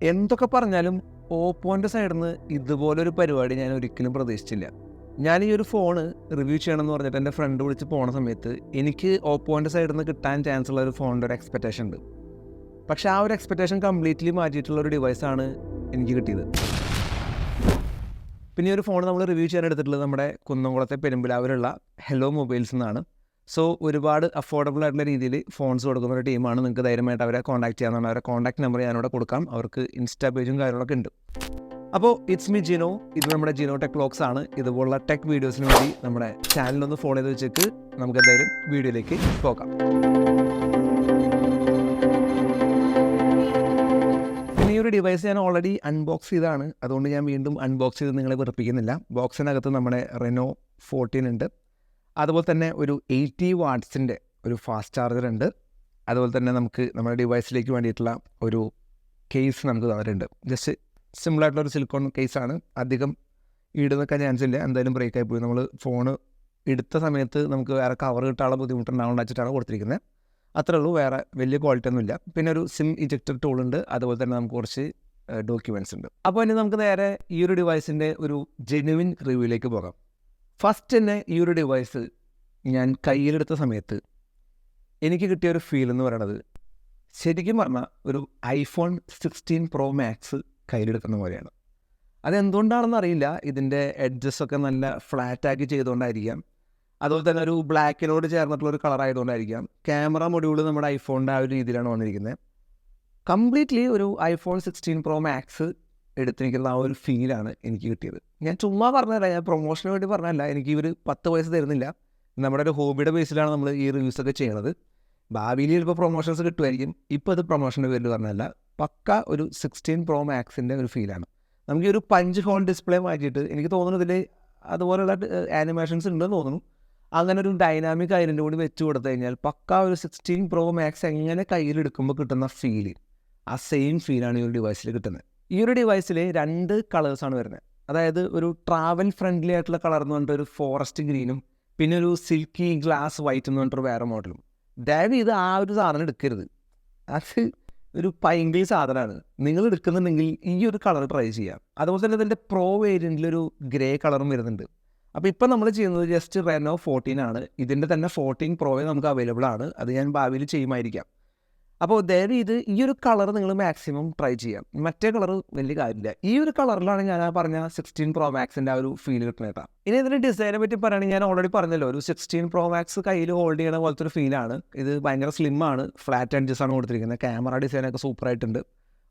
എന്തൊക്കെ പറഞ്ഞാലും ഓപ്പോന്റെ സൈഡിൽ നിന്ന് ഇതുപോലൊരു പരിപാടി ഞാൻ ഒരിക്കലും പ്രതീക്ഷിച്ചില്ല. ഞാൻ ഈ ഒരു ഫോണ് റിവ്യൂ ചെയ്യണമെന്ന് പറഞ്ഞിട്ട് എന്റെ ഫ്രണ്ട് വിളിച്ച് പോണ സമയത്ത് എനിക്ക് ഓപ്പോന്റെ സൈഡിൽ നിന്ന് കിട്ടാൻ ചാൻസ് ഉള്ള ഒരു ഫോണിന്റെ ഒരു എക്സ്പെക്റ്റേഷൻ ഉണ്ട്. പക്ഷേ ആ ഒരു എക്സ്പെക്റ്റേഷൻ കംപ്ലീറ്റ്ലി മാറ്റിയിട്ടുള്ള ഒരു ഡിവൈസാണ് എനിക്ക് കിട്ടിയത്. പിന്നെ ഈ ഒരു ഫോൺ നമ്മൾ റിവ്യൂ ചെയ്യാൻ എടുത്തിട്ടുള്ളത് നമ്മുടെ കുന്നംകുളത്തെ പെരുമ്പിലാവിലുള്ള ഹെലോ മൊബൈൽസ് എന്നാണ് സോ ഒരുപാട് അഫോർഡബിൾ ആയിട്ടുള്ള രീതിയിൽ ഫോൺസ് കൊടുക്കുന്ന ഒരു ടീമാണ് നിങ്ങൾക്ക് ധൈര്യമായിട്ട് അവരെ കോൺടാക്ട് ചെയ്യാവുന്നതാണ് അവരെ കോൺടാക്ട് നമ്പർ ഞാനിവിടെ കൊടുക്കാം. അവർക്ക് ഇൻസ്റ്റാ പേജും കാര്യങ്ങളൊക്കെ ഉണ്ട്. അപ്പോൾ ഇറ്റ്സ് മി ജിനോ ഇത് നമ്മുടെ ജിനോ ടെക് ബ്ലോക്സ് ആണ്. ഇതുപോലുള്ള ടെക് വീഡിയോസിന് വേണ്ടി നമ്മുടെ ചാനലൊന്ന് ഫോൺ ചെയ്ത് വെച്ചിട്ട് നമുക്ക് എന്തായാലും വീഡിയോയിലേക്ക് പോകാം. ഈ ഒരു ഡിവൈസ് ഞാൻ ഓൾറെഡി അൺബോക്സ് ചെയ്താണ് അതുകൊണ്ട് ഞാൻ വീണ്ടും അൺബോക്സ് ചെയ്ത് നിങ്ങളെ വെറുപ്പിക്കുന്നില്ല. ബോക്സിനകത്ത് നമ്മുടെ റെനോ ഫോർട്ടീൻ ഉണ്ട്. അതുപോലെ തന്നെ ഒരു എയ്റ്റി വാട്ട്സിന്റെ ഒരു ഫാസ്റ്റ് ചാർജർ ഉണ്ട്. അതുപോലെ തന്നെ നമുക്ക് നമ്മുടെ ഡിവൈസിലേക്ക് വേണ്ടിയിട്ടുള്ള ഒരു കേസ് നമുക്ക് തന്നിട്ടുണ്ട്. ജസ്റ്റ് സിമ്പിൾ ആയിട്ടുള്ള ഒരു സിലിക്കോൺ കേസാണ്. അധികം ഈട് നിൽക്കാൻ ചാൻസ് ഇല്ല എന്തായാലും ബ്രേക്ക് ആയി പോയി. നമ്മൾ ഫോണ് എടുത്ത സമയത്ത് നമുക്ക് വേറെ കവർ കിട്ടാനുള്ള ബുദ്ധിമുട്ടുണ്ടാവുന്ന വെച്ചിട്ടാണ് കൊടുത്തിരിക്കുന്നത്. അത്രേ ഉള്ളൂ. വേറെ വലിയ ക്വാളിറ്റി ഒന്നുമില്ല. പിന്നെ ഒരു സിം ഇജക്ടർ ടൂൾ ഉണ്ട്. അതുപോലെ തന്നെ നമുക്ക് കുറച്ച് ഡോക്യുമെന്റ്സ് ഉണ്ട്. അപ്പോൾ ഇനി നമുക്ക് നേരെ ഈ ഒരു ഡിവൈസിന്റെ ഒരു ജെനുവിൻ റിവ്യൂയിലേക്ക് പോകാം. ഫസ്റ്റ് തന്നെ ഈ ഒരു ഡിവൈസ് ഞാൻ കയ്യിലെടുത്ത സമയത്ത് എനിക്ക് കിട്ടിയ ഒരു ഫീൽ എന്ന് പറയുന്നത് ശരിക്കും പറഞ്ഞാൽ ഒരു ഐഫോൺ സിക്സ്റ്റീൻ പ്രോ മാക്സ് കയ്യിലെടുക്കുന്ന പോലെയാണ്. അതെന്തുകൊണ്ടാണെന്ന് അറിയില്ല. ഇതിന്റെ എഡ്ജസ് ഒക്കെ നല്ല ഫ്ലാറ്റാക്കി ചെയ്തുകൊണ്ടായിരിക്കാം. അതുപോലെ തന്നെ ഒരു ബ്ലാക്കിനോട് ചേർന്നിട്ടുള്ള ഒരു കളറായതുകൊണ്ടായിരിക്കാം ക്യാമറ മൊഡ്യൂൾ നമ്മുടെ ഐഫോണിന്റെ ആ ഒരു രീതിയിലാണ് വന്നിരിക്കുന്നത്. കംപ്ലീറ്റ്ലി ഒരു ഐഫോൺ സിക്സ്റ്റീൻ പ്രോ മാക്സ് എടുത്തിരിക്കുന്ന ആ ഒരു ഫീലാണ് എനിക്ക് കിട്ടിയത്. ഞാൻ ചുമ്മാ പറഞ്ഞതല്ല ഞാൻ പ്രൊമോഷന് വേണ്ടി പറഞ്ഞതല്ല. എനിക്ക് ഇവർ പത്ത് വയസ്സ് തരുന്നില്ല. നമ്മുടെ ഒരു ഹോബിയുടെ ബേസിലാണ് നമ്മൾ ഈ റിവ്യൂസ് ഒക്കെ ചെയ്യണത്. ഭാവിയിൽ ചിലപ്പോൾ പ്രൊമോഷൻസ് കിട്ടുമായിരിക്കും. ഇപ്പോൾ അത് പ്രൊമോഷന്റെ പേരിൽ പറഞ്ഞതല്ല. പക്ക ഒരു സിക്സ്റ്റീൻ പ്രോ മാക്സിന്റെ ഒരു ഫീലാണ് നമുക്ക് ഈ ഒരു പഞ്ച് ഹോൾ ഡിസ്പ്ലേ മാറ്റിയിട്ട് എനിക്ക് തോന്നുന്നു ഇതിൽ അതുപോലെയുള്ള ആനിമേഷൻസ് ഉണ്ടെന്ന് തോന്നുന്നു. അങ്ങനെ ഒരു ഡൈനാമിക് ഐലൻഡ് കൂടി വെച്ച് കൊടുത്തു കഴിഞ്ഞാൽ പക്ക ഒരു സിക്സ്റ്റീൻ പ്രോ മാക്സ് എങ്ങനെ കയ്യിലെടുക്കുമ്പോൾ കിട്ടുന്ന ഫീൽ ആ സെയിം ഫീലാണ് ഈ ഒരു ഡിവൈസിൽ കിട്ടുന്നത്. ഈ ഒരു ഡിവൈസിൽ രണ്ട് കളേഴ്സാണ് വരുന്നത്. അതായത് ഒരു ട്രാവൽ ഫ്രണ്ട്ലി ആയിട്ടുള്ള കളർ എന്ന് പറഞ്ഞിട്ട് ഒരു ഫോറസ്റ്റ് ഗ്രീനും പിന്നെ ഒരു സിൽക്കി ഗ്ലാസ് വൈറ്റ് എന്ന് പറഞ്ഞിട്ട് വേറെ മോഡലും ദയവ് ഇത് ആ ഒരു സാധനം എടുക്കരുത്. അത് ഒരു പൈങ്കിളി സാധനമാണ്. നിങ്ങൾ എടുക്കുന്നുണ്ടെങ്കിൽ ഈ ഒരു കളർ ട്രൈ ചെയ്യാം അതുപോലെ തന്നെ ഇതിന്റെ പ്രോ വേരിയന്റിൽ ഒരു ഗ്രേ കളറും വരുന്നുണ്ട്. അപ്പോൾ ഇപ്പം നമ്മൾ ചെയ്യുന്നത് ജസ്റ്റ് റെനോ ഫോർട്ടീൻ ആണ്. ഇതിന്റെ തന്നെ ഫോർട്ടീൻ പ്രോയെ നമുക്ക് അവൈലബിൾ ആണ്. അത് ഞാൻ ഭാവിയിൽ ചെയ്യുമായിരിക്കാം. അപ്പോൾ ദയവ് ഇത് ഈ ഒരു കളർ നിങ്ങൾ മാക്സിമം ട്രൈ ചെയ്യാം. മറ്റേ കളർ വലിയ കാര്യമില്ല. ഈ ഒരു കളറിലാണ് ഞാൻ ആ പറഞ്ഞ സിക്സ്റ്റീൻ പ്രോ മാക്സിന്റെ ആ ഒരു ഫീൽ കിട്ടുന്നത് കേട്ടോ. ഇനി ഇതിന്റെ ഡിസൈനെ പറ്റി പറയുകയാണെങ്കിൽ ഞാൻ ഓൾറെഡി പറഞ്ഞല്ലോ ഒരു സിക്സ്റ്റീൻ പ്രോ മാക്സ് കയ്യിൽ ഹോൾഡ് ചെയ്യണ പോലത്തെ ഒരു ഫീലാണ് ഇത് ഭയങ്കര സ്ലിം ആണ് ഫ്ലാറ്റ് അഡ്ജസ് ആണ് കൊടുത്തിരിക്കുന്നത്. ക്യാമറ ഡിസൈനൊക്കെ സൂപ്പറായിട്ടുണ്ട്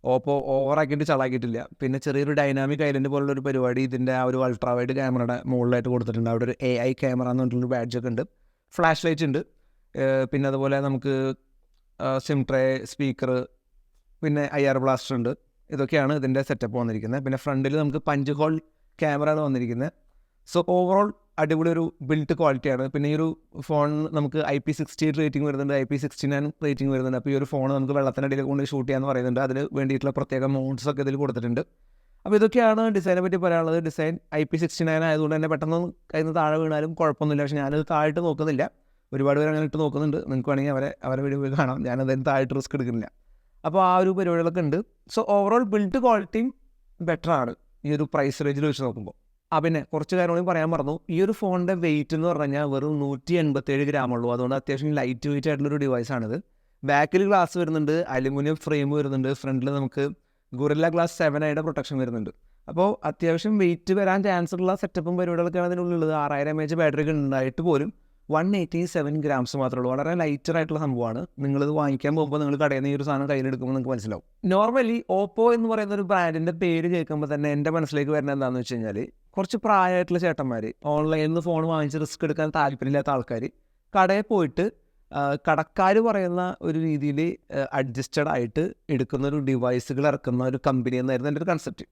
ഓപ്പോ ഓവറാക്കിയിട്ട് ചളാക്കിയിട്ടില്ല. പിന്നെ ചെറിയൊരു ഡൈനാമിക് ഐലൻഡ് പോലുള്ള ഒരു പരിപാടി ഇതിന്റെ ആ ഒരു അൾട്രാ വൈഡ് ക്യാമറയുടെ മുകളിലായിട്ട് കൊടുത്തിട്ടുണ്ട്. അവിടെ ഒരു എ ഐ ക്യാമറ എന്ന് പറഞ്ഞിട്ടുള്ളൊരു ബാഡ്ജൊക്കെ ഉണ്ട്. ഫ്ലാഷ് ലൈറ്റ് ഉണ്ട് പിന്നെ അതുപോലെ നമുക്ക് സിം ട്രേ സ്പീക്കർ പിന്നെ ഐ ആർ ബ്ലാസ്റ്റർ ഉണ്ട്. ഇതൊക്കെയാണ് ഇതിന്റെ സെറ്റപ്പ് വന്നിരിക്കുന്നത്. പിന്നെ ഫ്രണ്ടിൽ നമുക്ക് പഞ്ച് ഹോൾ ക്യാമറയാണ് വന്നിരിക്കുന്നത്. സോ ഓവറോൾ അടിപൊളി ഒരു ബിൽഡ് ക്വാളിറ്റിയാണ് പിന്നെ ഈ ഒരു ഫോൺ നമുക്ക് I P sixty eight rating വരുന്നുണ്ട്. I P sixty nine rating വരുന്നുണ്ട്. അപ്പോൾ ഈ ഒരു ഫോൺ നമുക്ക് വെള്ളത്തിനടിയിൽ കൊണ്ട് ഷൂട്ട് ചെയ്യാന്ന് പറയുന്നുണ്ട്. അതിന് വേണ്ടിയിട്ടുള്ള പ്രത്യേക മോഡ്സ് ഒക്കെ ഇതിൽ കൊടുത്തിട്ടുണ്ട്. അപ്പോൾ ഇതൊക്കെയാണ് ഡിസൈനെ പറ്റി പറയാനുള്ളത്. Design I P sixty nine ആയതുകൊണ്ട് തന്നെ പെട്ടെന്ന് കയ്യിൽ നിന്ന് താഴെ വീണാലും കുഴപ്പമൊന്നുമില്ല. പക്ഷേ ഞാനത് താഴെ നോക്കുന്നില്ല. ഒരുപാട് പേര് അങ്ങനെ ഇട്ട് നോക്കുന്നുണ്ട്. നിങ്ങൾക്ക് വേണമെങ്കിൽ അവരെ അവരെ വീഡിയോ പോയി കാണാം. ഞാനതിന് താഴെട്ട് റിസ്ക് എടുക്കുന്നില്ല. അപ്പോൾ ആ ഒരു പരിപാടികളൊക്കെ ഉണ്ട്. സോ ഓവറോൾ ബിൽഡ് ക്വാളിറ്റിയും ബെറ്റർ ആണ്. ഈ ഒരു പ്രൈസ് റേഞ്ചിൽ വെച്ച് നോക്കുമ്പോൾ. ആ പിന്നെ കുറച്ച് കാര്യങ്ങളും പറയാൻ മറന്നു. ഈ ഒരു ഫോണിന്റെ വെയിറ്റ് എന്ന് പറഞ്ഞു കഴിഞ്ഞാൽ വെറും നൂറ്റി എൺപത്തേഴ് ഗ്രാം ഉള്ളൂ. അതുകൊണ്ട് അത്യാവശ്യം ലൈറ്റ് വെയിറ്റ് ആയിട്ടുള്ളൊരു ഡിവൈസാണിത് ബാക്കിൽ ഗ്ലാസ് വരുന്നുണ്ട്. അലുമിനിയം ഫ്രെയിം വരുന്നുണ്ട്. ഫ്രണ്ടിൽ നമുക്ക് ഗുറില്ല ഗ്ലാസ് സെവൻ ആയിട്ട് പ്രൊട്ടക്ഷൻ വരുന്നുണ്ട്. അപ്പോൾ അത്യാവശ്യം വെയിറ്റ് വരാൻ ചാൻസ് ഉള്ള സെറ്റപ്പും പരിപാടികളൊക്കെയാണ് അതിനുള്ളിലുള്ളത് ആറായിരം എം എച്ച് ബാറ്ററി ഉണ്ടായിട്ട് പോലും വൺ എയ്റ്റി സെവൻ ഗ്രാംസ് മാത്രമേ ഉള്ളൂ വളരെ ലൈറ്റർ ആയിട്ടുള്ള സംഭവമാണ്. നിങ്ങളിത് വാങ്ങിക്കാൻ പോകുമ്പോൾ നിങ്ങൾ കടയിൽ നിന്ന് ഈ ഒരു സാധനം കയ്യിൽ എടുക്കുമ്പോൾ നിങ്ങൾക്ക് മനസ്സിലാവും. നോർമലി ഓപ്പോ എന്ന് പറയുന്ന ഒരു ബ്രാൻഡിന്റെ പേര് കേൾക്കുമ്പോൾ തന്നെ എന്റെ മനസ്സിലേക്ക് വരുന്നത് എന്താണെന്ന് വെച്ച് കഴിഞ്ഞാൽ കുറച്ച് പ്രായമായിട്ടുള്ള ചേട്ടന്മാർ ഓൺലൈനിൽ നിന്ന് ഫോൺ വാങ്ങിച്ച് റിസ്ക് എടുക്കാൻ താല്പര്യമില്ലാത്ത ആൾക്കാർ കടയിൽ പോയിട്ട് കടക്കാർ പറയുന്ന ഒരു രീതിയിൽ അഡ്ജസ്റ്റഡ് ആയിട്ട് എടുക്കുന്ന ഒരു ഡിവൈസുകൾ ഇറക്കുന്ന ഒരു കമ്പനി എന്നായിരുന്നു എന്റെ ഒരു കൺസെപ്റ്റ്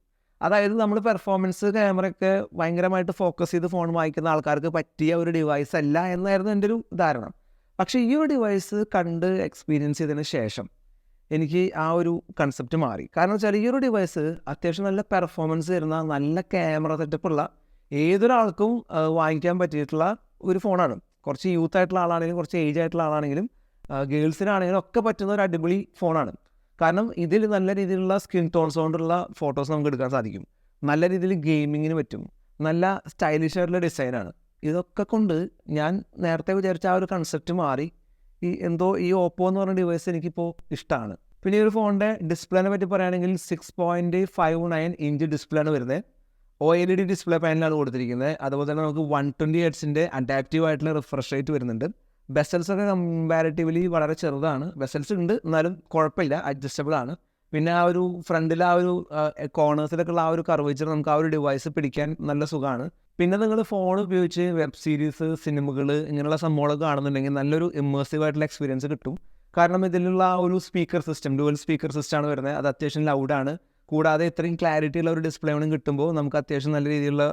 അതായത് നമ്മൾ പെർഫോമൻസ് ക്യാമറയൊക്കെ ഭയങ്കരമായിട്ട് ഫോക്കസ് ചെയ്ത് ഫോൺ വാങ്ങിക്കുന്ന ആൾക്കാർക്ക് പറ്റിയ ഒരു ഡിവൈസ് അല്ല എന്നായിരുന്നു എന്റെ ഒരു ധാരണ. പക്ഷേ ഈ ഒരു ഡിവൈസ് കണ്ട് എക്സ്പീരിയൻസ് ചെയ്തതിന് ശേഷം എനിക്ക് ആ ഒരു കൺസെപ്റ്റ് മാറി. കാരണം വെച്ചാൽ ഈ ഒരു ഡിവൈസ് അത്യാവശ്യം നല്ല പെർഫോമൻസ് തരുന്ന നല്ല ക്യാമറ സെറ്റപ്പുള്ള ഏതൊരാൾക്കും വാങ്ങിക്കാൻ പറ്റിയിട്ടുള്ള ഒരു ഫോണാണ് കുറച്ച് യൂത്ത് ആയിട്ടുള്ള ആളാണെങ്കിലും കുറച്ച് ഏജ് ആയിട്ടുള്ള ആളാണെങ്കിലും ഗേൾസിനാണെങ്കിലും ഒക്കെ പറ്റുന്ന ഒരു അടിപൊളി ഫോണാണ് കാരണം ഇതിൽ നല്ല രീതിയിലുള്ള സ്കിൻ ടോൺസ് കൊണ്ടുള്ള ഫോട്ടോസ് നമുക്ക് എടുക്കാൻ സാധിക്കും. നല്ല രീതിയിൽ ഗെയിമിങ്ങിന് പറ്റും. നല്ല സ്റ്റൈലിഷ് ആയിട്ടുള്ള ഡിസൈനാണ് ഇതൊക്കെ കൊണ്ട് ഞാൻ നേരത്തെ വിചാരിച്ച ആ ഒരു കൺസെപ്റ്റ് മാറി. ഈ എന്തോ ഈ ഓപ്പോ എന്ന് പറഞ്ഞ ഡിവൈസ് എനിക്കിപ്പോൾ ഇഷ്ടമാണ് പിന്നെ ഈ ഒരു ഫോണിന്റെ ഡിസ്പ്ലേനെ പറ്റി പറയുകയാണെങ്കിൽ six point five nine inch display ആണ് വരുന്നത് O L E D display പാനലാണ് കൊടുത്തിരിക്കുന്നത്. അതുപോലെ തന്നെ നമുക്ക് വൺ ട്വന്റി ഹെഡ്സിന്റെ അഡാപ്റ്റീവ് ആയിട്ടുള്ള റിഫ്രഷ് റേറ്റ് വരുന്നുണ്ട്. ബെസൽസ് ഒക്കെ കമ്പാരിറ്റീവ്ലി വളരെ ചെറുതാണ്. ബെസൽസ് ഉണ്ട് എന്നാലും കുഴപ്പമില്ല അഡ്ജസ്റ്റബിൾ ആണ്. പിന്നെ ആ ഒരു ഫ്രണ്ടിൽ ആ ഒരു കോർണേഴ്സിലൊക്കെ ഉള്ള ആ ഒരു കർവേച്ചർ നമുക്ക് ആ ഒരു ഡിവൈസ് പിടിക്കാൻ നല്ല സുഖമാണ്. പിന്നെ നിങ്ങൾ ഫോൺ ഉപയോഗിച്ച് വെബ് സീരീസ് സിനിമകൾ ഇങ്ങനെയുള്ള സംഭവങ്ങളൊക്കെ കാണുന്നുണ്ടെങ്കിൽ നല്ലൊരു ഇമ്മേഴ്സീവ് ആയിട്ടുള്ള എക്സ്പീരിയൻസ് കിട്ടും. കാരണം ഇതിലുള്ള ആ ഒരു സ്പീക്കർ സിസ്റ്റം ഡുവൽ സ്പീക്കർ സിസ്റ്റമാണ് വരുന്നത്. അത് അത്യാവശ്യം ലൗഡാണ് കൂടാതെ ഇത്രയും ക്ലാരിറ്റി ഉള്ള ഒരു ഡിസ്പ്ലേ കൂടി കിട്ടുമ്പോൾ നമുക്ക് അത്യാവശ്യം നല്ല രീതിയിലുള്ള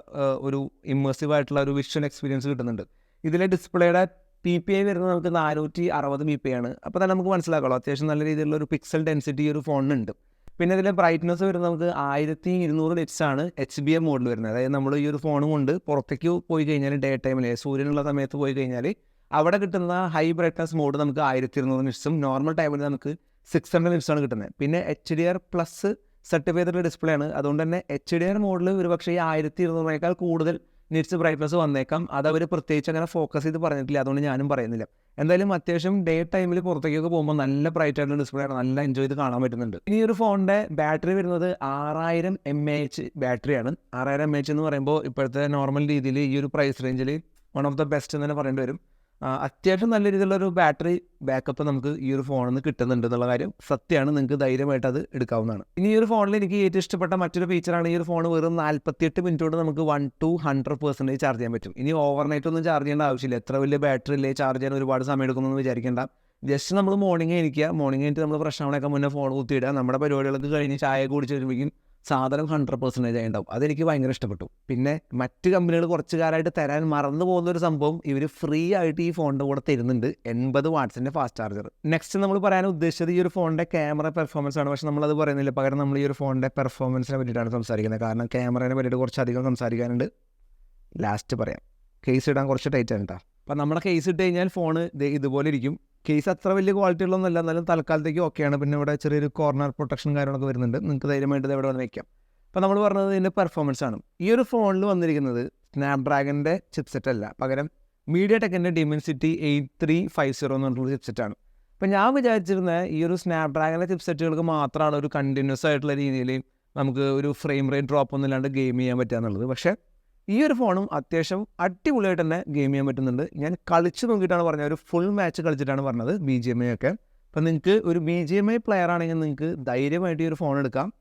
ഒരു ഇമ്മേഴ്സീവ് ആയിട്ടുള്ള ഒരു വിഷ്വൽ എക്സ്പീരിയൻസ് കിട്ടുന്നുണ്ട്. ഇതിലെ ഡിസ്പ്ലേയുടെ പി പി ഐ വരുന്നത് നമുക്ക് നാനൂറ്റി അറുപത് പി പി ആണ്. അപ്പോൾ തന്നെ നമുക്ക് മനസ്സിലാക്കാമല്ലോ അത്യാവശ്യം നല്ല രീതിയിലുള്ള ഒരു പിക്സൽ ഡെൻസിറ്റി ഒരു ഫോണിനുണ്ട് പിന്നെ ഇതിലെ ബ്രൈറ്റ്നസ് വരുന്നത് നമുക്ക് ആയിരത്തി ഇരുന്നൂറ് ലിറ്റ്സ് ആണ് എച്ച് ബി എം മോഡിൽ വരുന്നത്. അതായത് നമ്മൾ ഈ ഒരു ഫോൺ കൊണ്ട് പുറത്തേക്ക് പോയി കഴിഞ്ഞാൽ ഡേ ടൈമിൽ സൂര്യനുള്ള സമയത്ത് പോയി കഴിഞ്ഞാൽ അവിടെ കിട്ടുന്ന ഹൈ ബ്രൈറ്റ്നസ് മോഡ് നമുക്ക് ആയിരത്തി ഇരുന്നൂറ് ലിറ്റ്സും നോർമൽ ടൈമിൽ നമുക്ക് സിക്സ് ഹൺഡ്രഡ് ആണ് കിട്ടുന്നത്. പിന്നെ H D R plus certified display ആണ്. അതുകൊണ്ട് തന്നെ എച്ച് ഡി ആർ മോഡിൽ ഒരു പക്ഷേ ഈ ആയിരത്തി ഇരുന്നൂറിനേക്കാൾ കൂടുതൽ നിറ്റ്സ് ബ്രൈറ്റ്നസ് വന്നേക്കാം. അത് അവർ പ്രത്യേകിച്ച് അങ്ങനെ ഫോക്കസ് ചെയ്ത് പറഞ്ഞിട്ടില്ല. അതുകൊണ്ട് ഞാനും പറയുന്നില്ല. എന്തായാലും അത്യാവശ്യം ഡേ ടൈമിൽ പുറത്തേക്കൊക്കെ പോകുമ്പോൾ നല്ല ബ്രൈറ്റ് ആയിട്ടുള്ള ഡിസ്പ്ലേ ആണ്. നല്ല എൻജോയ് ചെയ്ത് കാണാൻ പറ്റുന്നുണ്ട്. ഇനി ഒരു ഫോണിന്റെ ബാറ്ററി വരുന്നത് ആറായിരം എം എ എച്ച് ബാറ്ററിയാണ് ആറായിരം എം എച്ച് എന്ന് പറയുമ്പോൾ ഇപ്പോഴത്തെ നോർമൽ രീതിയിൽ ഈ ഒരു പ്രൈസ് റേഞ്ചിൽ വൺ ഓഫ് ദ ബെസ്റ്റ് എന്ന് തന്നെ പറയേണ്ടി വരും. അത്യാവശ്യം നല്ല രീതിയിലുള്ള ഒരു ബാറ്ററി ബാക്കപ്പ് നമുക്ക് ഈ ഒരു ഫോണിൽ നിന്ന് കിട്ടുന്നുണ്ട് എന്നുള്ള കാര്യം സത്യമാണ് നിങ്ങൾക്ക് ധൈര്യമായിട്ട് അത് എടുക്കാവുന്നതാണ്. ഇനി ഈ ഒരു ഫോണിൽ എനിക്ക് ഏറ്റവും ഇഷ്ടപ്പെട്ട മറ്റൊരു ഫീച്ചറാണ് ഈ ഒരു ഫോൺ വെറും നാൽപ്പത്തിയെട്ട് മിനിറ്റ് കൊണ്ട് നമുക്ക് one two hundred percentage charge ചെയ്യാൻ പറ്റും. ഇനി ഓവർനൈറ്റ് ഒന്നും ചാർജ് ചെയ്യേണ്ട ആവശ്യമില്ല. എത്ര വലിയ ബാറ്ററി ഇല്ലേ ചാർജ് ചെയ്യാൻ ഒരുപാട് സമയം എടുക്കുമെന്ന് വിചാരിക്കേണ്ട. ജസ്റ്റ് നമ്മൾ മോർണിംഗ് എനിക്കുക മോർണിംഗ് ആയിട്ട് നമ്മൾ പ്രശ്നങ്ങളൊക്കെ മുന്നേ ഫോൺ കുത്തിയിടുക. നമ്മുടെ പരിപാടികളൊക്കെ കഴിഞ്ഞ് ചായ കുടിച്ച് കഴിയുമ്പോഴേക്കും സാധനം ഹൺഡ്രഡ് പെർസെന്റേജ് ആയി ഉണ്ടാവും. അതെനിക്ക് ഭയങ്കര ഇഷ്ടപ്പെട്ടു. പിന്നെ മറ്റ് കമ്പനികൾ കുറച്ച് കാലമായിട്ട് തരാൻ മറന്നു പോകുന്ന ഒരു സംഭവം ഇവർ ഫ്രീ ആയിട്ട് ഈ ഫോണിന്റെ കൂടെ തരുന്നുണ്ട്. എൺപത് വാട്സിന്റെ ഫാസ്റ്റ് ചാർജർ നെക്സ്റ്റ് നമ്മൾ പറയാൻ ഉദ്ദേശിച്ചത് ഈ ഒരു ഫോണിന്റെ ക്യാമറ പെർഫോമൻസ് ആണ്. പക്ഷേ നമ്മളത് പറയുന്നില്ല. പകരം നമ്മൾ ഈ ഒരു ഫോണിന്റെ പെർഫോമൻസിനെ പറ്റിയിട്ടാണ് സംസാരിക്കുന്നത്. കാരണം ക്യാമറയെ പറ്റിയിട്ട് കുറച്ചധികം സംസാരിക്കാനുണ്ട്. ലാസ്റ്റ് പറയാം. കേസ് ഇടാൻ കുറച്ച് ടൈറ്റ് ആണ് കേട്ടോ അപ്പം നമ്മുടെ കേസ് ഇട്ട് കഴിഞ്ഞാൽ ഫോൺ ഇതുപോലെ ഇരിക്കും. കേസ് അത്ര വലിയ ക്വാളിറ്റി ഉള്ളതൊന്നുമല്ല എന്നാലും തൽക്കാലത്തേക്ക് ഓക്കെയാണ് പിന്നെ ഇവിടെ ചെറിയൊരു കോർണർ പ്രൊട്ടക്ഷൻ കാര്യങ്ങളൊക്കെ വരുന്നുണ്ട്. നിങ്ങൾക്ക് ധൈര്യമായിട്ട് ഇത് എവിടെ വേണം വയ്ക്കാം അപ്പോൾ നമ്മൾ പറഞ്ഞത് ഇതിന്റെ പെർഫോമൻസ് ആണ്. ഈ ഒരു ഫോണിൽ വന്നിരിക്കുന്നത് സ്നാപ്ഡ്രാഗന്റെ ചിപ്സെറ്റ് അല്ല. പകരം media ടെക്കിന്റെ Dimensity eight three five zero എന്ന് പറഞ്ഞിട്ടുള്ള ചിപ്സെറ്റാണ് അപ്പോൾ ഞാൻ വിചാരിച്ചിരുന്ന ഈ ഒരു സ്നാപ്ഡ്രാഗന്റെ ചിപ്സെറ്റുകൾക്ക് മാത്രമാണ് ഒരു കണ്ടിന്യൂസ് ആയിട്ടുള്ള രീതിയിൽ നമുക്ക് ഒരു ഫ്രെയിം റേറ്റ് ഡ്രോപ്പ് ഒന്നും ഇല്ലാണ്ട് ഗെയിം ചെയ്യാൻ പറ്റുക എന്നുള്ളത്. പക്ഷേ ഈ ഒരു ഫോണും അത്യാവശ്യം അടിപൊളിയായിട്ട് തന്നെ ഗെയിം ചെയ്യാൻ പറ്റുന്നുണ്ട്. ഞാൻ കളിച്ച് നോക്കിയിട്ടാണ് പറഞ്ഞത്. ഒരു ഫുൾ മാച്ച് കളിച്ചിട്ടാണ് പറഞ്ഞത് ബി ജി എം ഐ ഒക്കെ. അപ്പം നിങ്ങൾക്ക് ഒരു B G M I player ആണെങ്കിൽ നിങ്ങൾക്ക് ധൈര്യമായിട്ട് ഈ ഒരു ഫോൺ എടുക്കാം.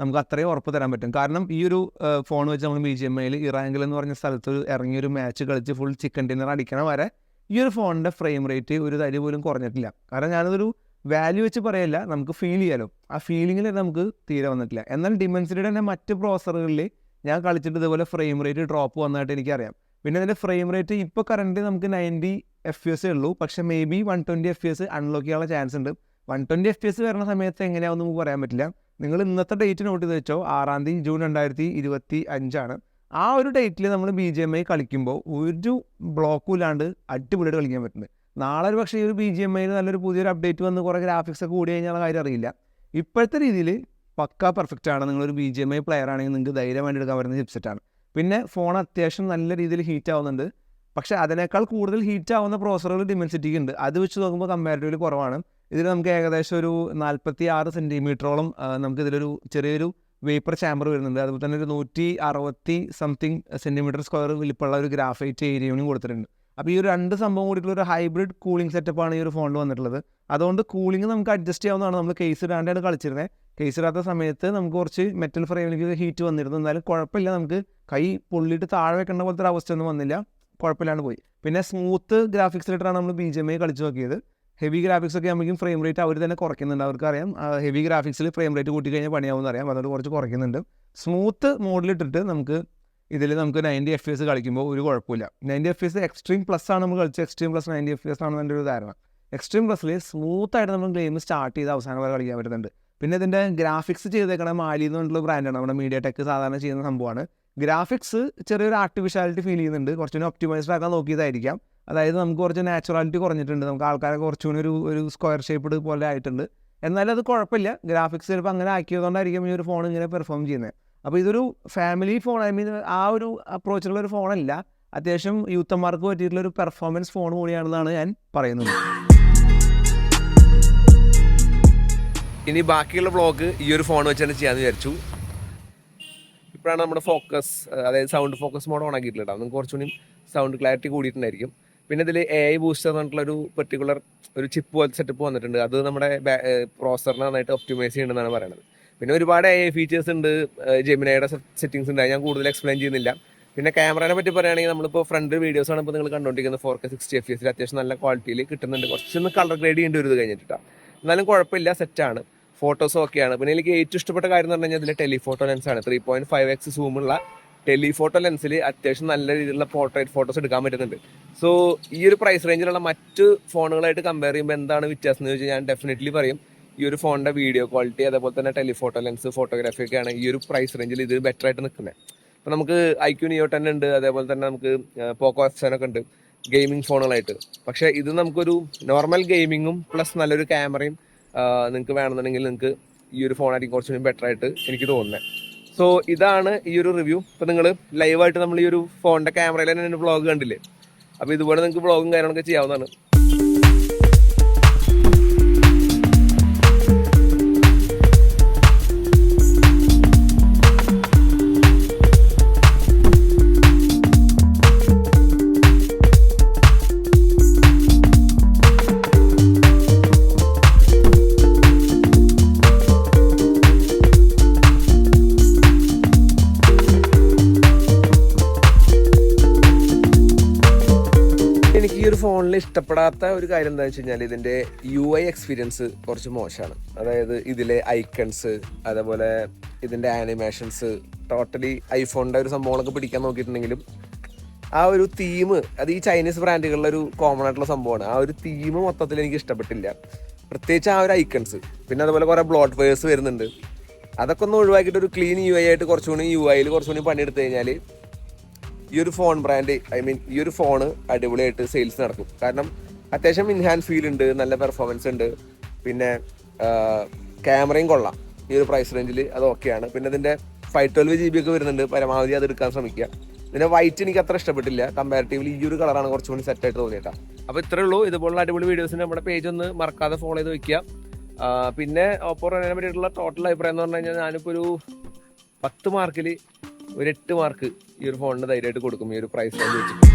നമുക്ക് അത്രയും ഉറപ്പ് തരാൻ പറ്റും. കാരണം ഈ ഒരു ഫോൺ വെച്ച് നമ്മൾ ബി ജി എം ഐയിൽ ഇറാങ്കിൽ എന്ന് പറഞ്ഞ സ്ഥലത്ത് ഇറങ്ങി ഒരു മാച്ച് കളിച്ച് ഫുൾ ചിക്കൻ ഡിന്നർ അടിക്കണ വരെ ഈ ഒരു ഫോണിന്റെ ഫ്രെയിം റേറ്റ് ഒരു തരി പോലും കുറഞ്ഞിട്ടില്ല. കാരണം ഞാനതൊരു വാല്യൂ വെച്ച് പറയല്ല നമുക്ക് ഫീൽ ചെയ്യാലോ. ആ ഫീലിങ്ങിൽ നമുക്ക് തീരെ വന്നിട്ടില്ല. എന്നാൽ ഡിമെൻസിറ്റിയുടെ തന്നെ മറ്റ് പ്രോസറുകളിൽ ഞാൻ കളിച്ചിട്ട് ഇതുപോലെ ഫ്രെയിം റേറ്റ് ഡ്രോപ്പ് വന്നതായിട്ട് എനിക്കറിയാം. പിന്നെ അതിന്റെ ഫ്രെയിം റേറ്റ് ഇപ്പോൾ കറണ്ട് നമുക്ക് നയന്റി എഫ് എസ് ഉള്ളൂ. പക്ഷേ maybe one twenty F S unlock ചെയ്യാനുള്ള ചാൻസ് ഉണ്ട്. വൺ ട്വന്റി എഫ് എസ് വരുന്ന സമയത്ത് എങ്ങനെയാണെന്ന് നമുക്ക് പറയാൻ പറ്റില്ല. നിങ്ങൾ ഇന്നത്തെ ഡേറ്റ് നോട്ട് ചെയ്ത് വെച്ചോ. ആറാം തീയതി ജൂൺ രണ്ടായിരത്തി ഇരുപത്തി അഞ്ചാണ്. ആ ഒരു ഡേറ്റിൽ നമ്മൾ ബി ജി എം ഐ കളിക്കുമ്പോൾ ഒരു ബ്ലോക്കും ഇല്ലാണ്ട് അടിപൊളിയായിട്ട് കളിക്കാൻ പറ്റുന്നത് നാളെ ഒരു പക്ഷേ ഈ ഒരു ബി ജി എം ഐയിൽ നല്ലൊരു പുതിയൊരു അപ്ഡേറ്റ് വന്ന് കുറേ ഗ്രാഫിക്സ് ഒക്കെ കൂടി കഴിഞ്ഞാൽ കാര്യം അറിയില്ല. ഇപ്പോഴത്തെ രീതിയിൽ പക്ക പെർഫെക്റ്റ് ആണ്. നിങ്ങളൊരു B G M I player ആണെങ്കിൽ നിങ്ങൾക്ക് ധൈര്യമായിട്ട് എടുക്കാൻ പറ്റുന്ന ചിപ്സെറ്റാണ് പിന്നെ ഫോൺ അത്യാവശ്യം നല്ല രീതിയിൽ ഹീറ്റ് ആവുന്നുണ്ട്. പക്ഷേ അതിനേക്കാൾ കൂടുതൽ ഹീറ്റ് ആവുന്ന പ്രോസറുകൾ ഡിമെൻസിറ്റിക്ക് ഉണ്ട്. അത് വെച്ച് നോക്കുമ്പോൾ കമ്പാരിറ്റീവ്ലി കുറവാണ്. ഇതിൽ നമുക്ക് ഏകദേശം ഒരു നാൽപ്പത്തി ആറ് സെന്റിമീറ്ററോളം നമുക്ക് ഇതിലൊരു ചെറിയൊരു വേപ്പർ ചാമ്പർ വരുന്നുണ്ട്. അതുപോലെ തന്നെ ഒരു നൂറ്റി അറുപത്തി സംതിങ് സെന്റിമീറ്റർ സ്ക്വയർ വലിപ്പമുള്ള ഒരു ഗ്രാഫൈറ്റ് ഏരിയയും കൊടുത്തിട്ടുണ്ട്. അപ്പോൾ ഈ ഒരു രണ്ട് സംഭവം കൂടിയിട്ടുള്ള ഒരു ഹൈബ്രിഡ് കൂളിംഗ് സെറ്റപ്പാണ് ഈ ഒരു ഫോണിൽ വന്നിട്ടുള്ളത്. അതുകൊണ്ട് കൂളിംഗ് നമുക്ക് അഡ്ജസ്റ്റ് ചെയ്യാവുന്നതാണ്. നമ്മൾ കേസ് ഇടാണ്ടാണ് കളിച്ചിരുന്നത് കേസ് ഇടാത്ത സമയത്ത് നമുക്ക് കുറച്ച് മെറ്റൽ ഫ്രെയിമിലേക്ക് ഹീറ്റ് വന്നിരുന്നു. എന്നാലും കുഴപ്പമില്ല. നമുക്ക് കൈ പൊള്ളിയിട്ട് താഴെ വെക്കേണ്ട പോലത്തെ ഒരു അവസ്ഥ ഒന്നും വന്നില്ല. കുഴപ്പമില്ലാണ്ട് പോയി. പിന്നെ സ്മൂത്ത് ഗ്രാഫിക്സ് ഇട്ടിട്ടാണ് നമ്മൾ ബി ജി എം ഐ കളിച്ച് നോക്കിയത്. ഹെവി ഗ്രാഫിക്സ് ഒക്കെ ആകുമ്പോഴേക്കും ഫ്രെയിം റേറ്റ് അവർ തന്നെ കുറയ്ക്കുന്നുണ്ട്. അവർക്കറിയാം. ഹെവി ഗ്രാഫിക്സിൽ ഫ്രെയിം റേറ്റ് കൂട്ടി കഴിഞ്ഞാൽ പണിയാവുമെന്ന് അറിയാം. അതുകൊണ്ട് കുറച്ച് കുറയ്ക്കുന്നുണ്ട്. സ്മൂത്ത് മോഡിലിട്ടിട്ട് നമുക്ക് ഇതിൽ നമുക്ക് നയന്റി എഫ് എസ് കളിക്കുമ്പോൾ ഒരു കുഴപ്പമില്ല. Ninety F S extreme plus ആണ് നമ്മൾ കളിച്ചത്. Extreme plus ninety F S ആണെന്ന് എന്റെ ഒരു ധാരണ എക്സ്ട്രീം പ്ലസിൽ സ്മൂത്തായിട്ട് നമ്മൾ ഗെയിം സ്റ്റാർട്ട് ചെയ്ത് അവസാനം വരെ കളിക്കാൻ പറ്റുന്നുണ്ട്. പിന്നെ ഇതിന്റെ ഗ്രാഫിക്സ് ചെയ്തേക്കണ മാലി എന്ന് പറഞ്ഞിട്ടുള്ള ബ്രാൻഡാണ് നമ്മുടെ മീഡിയ ടെക് സാധാരണ ചെയ്യുന്ന സംഭവമാണ്. ഗ്രാഫിക്സ് ചെറിയൊരു ആർട്ടിഫിഷ്യാലിറ്റി ഫീൽ ചെയ്യുന്നുണ്ട്. കുറച്ചുകൂടി ഒപ്റ്റിമൈസ്ഡ് ആക്കാൻ നോക്കിയതായിരിക്കാം. അതായത് നമുക്ക് കുറച്ച് നാച്ചുറാലിറ്റി കുറഞ്ഞിട്ടുണ്ട്. നമുക്ക് ആൾക്കാരെ കുറച്ചുകൂടി ഒരു ഒരു സ്ക്വയർ ഷേപ്പ്ഡ് പോലെ ആയിട്ടുണ്ട്. എന്നാലും അത് കുഴപ്പമില്ല. ഗ്രാഫിക്സ് ചിലപ്പോൾ അങ്ങനെ ആക്കിയതുകൊണ്ടായിരിക്കും ഈ ഒരു ഫോൺ ഇങ്ങനെ പെർഫോം ചെയ്യുന്നത്. അപ്പോൾ ഇതൊരു ഫാമിലി ഫോൺ ഐ മീൻ ആ ഒരു അപ്രോച്ചുള്ള ഒരു ഫോണല്ല അത്യാവശ്യം യൂത്തന്മാർക്ക് പറ്റിയിട്ടുള്ള ഒരു പെർഫോമൻസ് ഫോൺ കൂടിയാണെന്നാണ് ഞാൻ പറയുന്നത്. ഇനി ബാക്കിയുള്ള വ്ളോഗ് ഈ ഒരു ഫോൺ വെച്ച് തന്നെ ചെയ്യാമെന്ന് വിചാരിച്ചു. ഇപ്പോഴാണ് നമ്മുടെ ഫോക്കസ് അതായത് സൗണ്ട് ഫോക്കസ് മോഡ് ഓൺ ആക്കിയിട്ടുള്ളത് നിങ്ങൾക്ക് കുറച്ചുകൂടി സൗണ്ട് ക്ലാരിറ്റി കൂടിയിട്ടുണ്ടായിരിക്കും. പിന്നെ ഇതിൽ എ ഐ ബൂസ്റ്റർ പറഞ്ഞിട്ടുള്ള ഒരു പെർട്ടിക്കുലർ ഒരു ചിപ്പ് പോലത്തെ സെറ്റപ്പ് വന്നിട്ടുണ്ട്. അത് നമ്മുടെ പ്രോസറിനെ നന്നായിട്ട് ഒപ്റ്റിമൈസ് ചെയ്യണമെന്നാണ് പറയുന്നത് പിന്നെ ഒരുപാട് എ ഐ ഫീച്ചേഴ്സ് ഉണ്ട്. ജെമിനയുടെ സെറ്റിംഗ്സ് ഉണ്ട്. ഞാൻ കൂടുതൽ എക്സ്പ്ലെയിൻ ചെയ്യുന്നില്ല. പിന്നെ ക്യാമറയെ പറ്റി പറയുകയാണെങ്കിൽ നമ്മളിപ്പോൾ ഫ്രണ്ട് വീഡിയോസ് ആണ് ഇപ്പോൾ നിങ്ങൾ കണ്ടുകൊണ്ടിരിക്കുന്നത്. ഫോർ കെ സിക്സ്റ്റി എഫ് എസിൽ അത്യാവശ്യം നല്ല ക്വാളിറ്റിയിൽ കിട്ടുന്നുണ്ട്. കുറച്ചൊന്ന് കളർ ഗ്രേഡ് ചെയ്യേണ്ടി വരും ഇത് കഴിഞ്ഞിട്ടാണ് എന്നാലും കുഴപ്പമില്ല സെറ്റാണ് ഫോട്ടോസും ഒക്കെയാണ്. പിന്നെ എനിക്ക് ഏറ്റവും ഇഷ്ടപ്പെട്ട കാര്യം എന്ന് പറഞ്ഞു കഴിഞ്ഞാൽ ടെലിഫോട്ടോ ലെൻസ് ആണ്. ത്രീ പോയിന്റ് ഫൈവ് എക്സ് സൂമുള്ള ടെലിഫോട്ടോ ലെൻസിൽ അത്യാവശ്യം നല്ല രീതിയിലുള്ള പോർട്രേറ്റ് ഫോട്ടോസ് എടുക്കാൻ പറ്റുന്നുണ്ട്. സോ ഈ ഒരു പ്രൈസ് റേഞ്ചിലുള്ള മറ്റ് ഫോണുകളായിട്ട് കമ്പയർ ചെയ്യുമ്പോൾ എന്താണ് വ്യത്യാസം എന്ന് ചോദിച്ചാൽ ഞാൻ ഡെഫിനറ്റ്ലി പറയും. ഈ ഒരു ഫോണിന്റെ വീഡിയോ ക്വാളിറ്റി അതേപോലെ തന്നെ ടെലിഫോട്ടോ ലെൻസ് ഫോട്ടോഗ്രാഫി ഒക്കെയാണ് ഈ ഒരു പ്രൈസ് റേഞ്ചിൽ ഇത് ബെറ്റർ ആയിട്ട് നിൽക്കുന്നത് അപ്പോൾ നമുക്ക് ഐക്യു നിയോ ടെൻ ഉണ്ട് അതേപോലെ തന്നെ നമുക്ക് പോക്കോ എഫ് സെൻ ഒക്കെ ഉണ്ട് ഗെയിമിംഗ് ഫോണുകളായിട്ട് പക്ഷേ ഇത് നമുക്കൊരു നോർമൽ ഗെയിമിങ്ങും പ്ലസ് നല്ലൊരു ക്യാമറയും നിങ്ങൾക്ക് വേണമെന്നുണ്ടെങ്കിൽ നിങ്ങൾക്ക് ഈ ഒരു ഫോണായിരിക്കും കുറച്ചുകൂടി ബെറ്റർ ആയിട്ട് എനിക്ക് തോന്നുന്നത് സോ ഇതാണ് ഈ ഒരു റിവ്യൂ ഇപ്പം നിങ്ങൾ ലൈവായിട്ട് നമ്മൾ ഈ ഒരു ഫോണിന്റെ ക്യാമറയിൽ തന്നെ വ്ളോഗ് കണ്ടില്ലേ? അപ്പോൾ ഇതുപോലെ നിങ്ങൾക്ക് വ്ളോഗും കാര്യങ്ങളൊക്കെ ചെയ്യാവുന്നതാണ്. ഫോണിൽ ഇഷ്ടപ്പെടാത്ത ഒരു കാര്യം എന്താണെന്ന് വെച്ച് കഴിഞ്ഞാൽ ഇതിന്റെ യു ഐ എക്സ്പീരിയൻസ് കുറച്ച് മോശമാണ്. അതായത് ഇതിലെ ഐക്കൺസ് അതേപോലെ ഇതിന്റെ ആനിമേഷൻസ് ടോട്ടലി ഐഫോണിന്റെ ഒരു സംഭവങ്ങളൊക്കെ പിടിക്കാൻ നോക്കിയിട്ടുണ്ടെങ്കിലും ആ ഒരു തീം അത് ഈ ചൈനീസ് ബ്രാൻഡുകളിലെ ഒരു കോമൺ ആയിട്ടുള്ള സംഭവമാണ്. ആ ഒരു തീം മൊത്തത്തിൽ എനിക്ക് ഇഷ്ടപ്പെട്ടില്ല. പ്രത്യേകിച്ച് ആ ഒരു ഐക്കൺസ് പിന്നെ അതുപോലെ കുറേ ബ്ലോട്ട് വേഴ്സ് വരുന്നുണ്ട്. അതൊക്കെ ഒന്ന് ഒഴിവാക്കിയിട്ട് ഒരു ക്ലീൻ യു ഐ ആയിട്ട് കുറച്ചുകൂടി യു ഐയിൽ കുറച്ചുകൂടി പണിയെടുത്ത് കഴിഞ്ഞാൽ ഈ ഒരു ഫോൺ ബ്രാൻഡ് ഐ മീൻ ഈ ഒരു ഫോണ് അടിപൊളിയായിട്ട് സെയിൽസ് നടക്കും. കാരണം അത്യാവശ്യം ഇൻഹാൻസ് ഫീൽ ഉണ്ട് നല്ല പെർഫോമൻസ് ഉണ്ട്. പിന്നെ ക്യാമറയും കൊള്ളാം. ഈ ഒരു പ്രൈസ് റേഞ്ചിൽ അത് ഓക്കെയാണ് പിന്നെ ഇതിന്റെ ഫൈവ് ട്വൽവ് ജി ബി ഒക്കെ വരുന്നുണ്ട്. പരമാവധി അത് എടുക്കാൻ ശ്രമിക്കുക. പിന്നെ വൈറ്റ് എനിക്ക് അത്ര ഇഷ്ടപ്പെട്ടില്ല. കമ്പാരിറ്റീവ്ലി ഈ ഒരു കളറാണ് കുറച്ചുകൂടി സെറ്റ് ആയിട്ട് തോന്നിയിട്ടാ. അപ്പോൾ ഇത്രയേ ഉള്ളൂ. ഇതുപോലുള്ള അടിപൊളി വീഡിയോസിന് നമ്മുടെ പേജ് ഒന്ന് മറക്കാതെ ഫോളോ ചെയ്ത് വെക്കുക. പിന്നെ ഓപ്പോ റെനെ പറ്റിയിട്ടുള്ള ടോട്ടൽ അഭിപ്രായം എന്ന് പറഞ്ഞു കഴിഞ്ഞാൽ ഞാനിപ്പോൾ ഒരു പത്ത് മാർക്കിൽ ഒരു എട്ട് മാർക്ക് ഈ ഒരു ഫോണിന് ധൈര്യമായിട്ട് കൊടുക്കും. ഈ ഒരു പ്രൈസ് റേഞ്ച് വെച്ചിട്ട്.